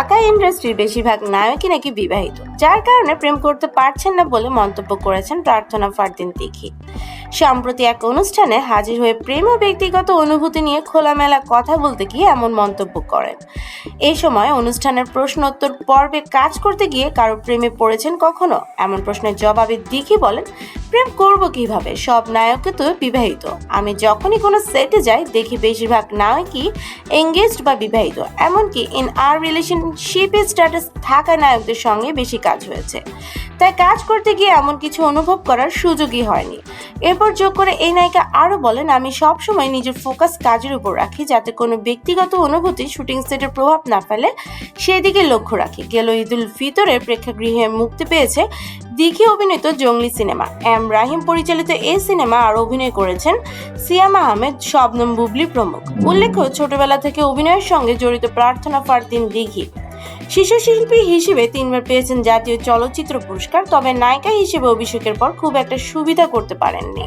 ঢাকা ইন্ডাস্ট্রির বেশিরভাগ নায়কই নাকি বিবাহিত, যার কারণে প্রেম করতে পারছেন না বলে মন্তব্য করেছেন প্রার্থনা ফারদিন তিখি সম্প্রতি এক অনুষ্ঠানে হাজির হয়ে প্রেম ও ব্যক্তিগত অনুভূতি নিয়ে খোলামেলা কথা বলতে গিয়ে এমন মন্তব্য করেন। এই সময় অনুষ্ঠানের প্রশ্নোত্তর পর্বে কাজ করতে গিয়ে কারও প্রেমে পড়েছেন কখনো? এমন প্রশ্নের জবাবে দিঘি বলেন প্রেম করব কীভাবে? সব নায়কই তো বিবাহিত। আমি যখনই কোনো সেটে যাই, দেখি বেশিরভাগ নায়কই এঙ্গেজড বা বিবাহিত। এমনকি ইন আর রিলেশনশিপ স্ট্যাটাস থাকা নায়কদের সঙ্গে বেশি কাজ হয়েছে। তাই কাজ করতে গিয়ে এমন কিছু অনুভব করার সুযোগই হয়নি। এরপর যোগ করে এই নায়িকা আরও বলেন, আমি সবসময় নিজের ফোকাস কাজের উপর রাখি, যাতে কোনো ব্যক্তিগত অনুভূতি শুটিং সেটের প্রভাব না ফেলে, সেদিকে লক্ষ্য রাখি। গেল ঈদুল ফিতরের প্রেক্ষাগৃহে মুক্তি পেয়েছে দিঘি অভিনীত জঙ্গলি সিনেমা। এম রাহিম পরিচালিত এই সিনেমা আর অভিনয় করেছেন সিয়াম আহমেদ, শবনম বুবলি প্রমুখ। উল্লেখ্য, ছোটবেলা থেকে অভিনয়ের সঙ্গে জড়িত প্রার্থনা ফারদিন দিঘি শিশু শিল্পী হিসেবে তিনবার পেয়েছেন জাতীয় চলচ্চিত্র পুরস্কার, তবে নায়িকা হিসেবে অভিষেকের পর খুব একটা সুবিধা করতে পারেননি।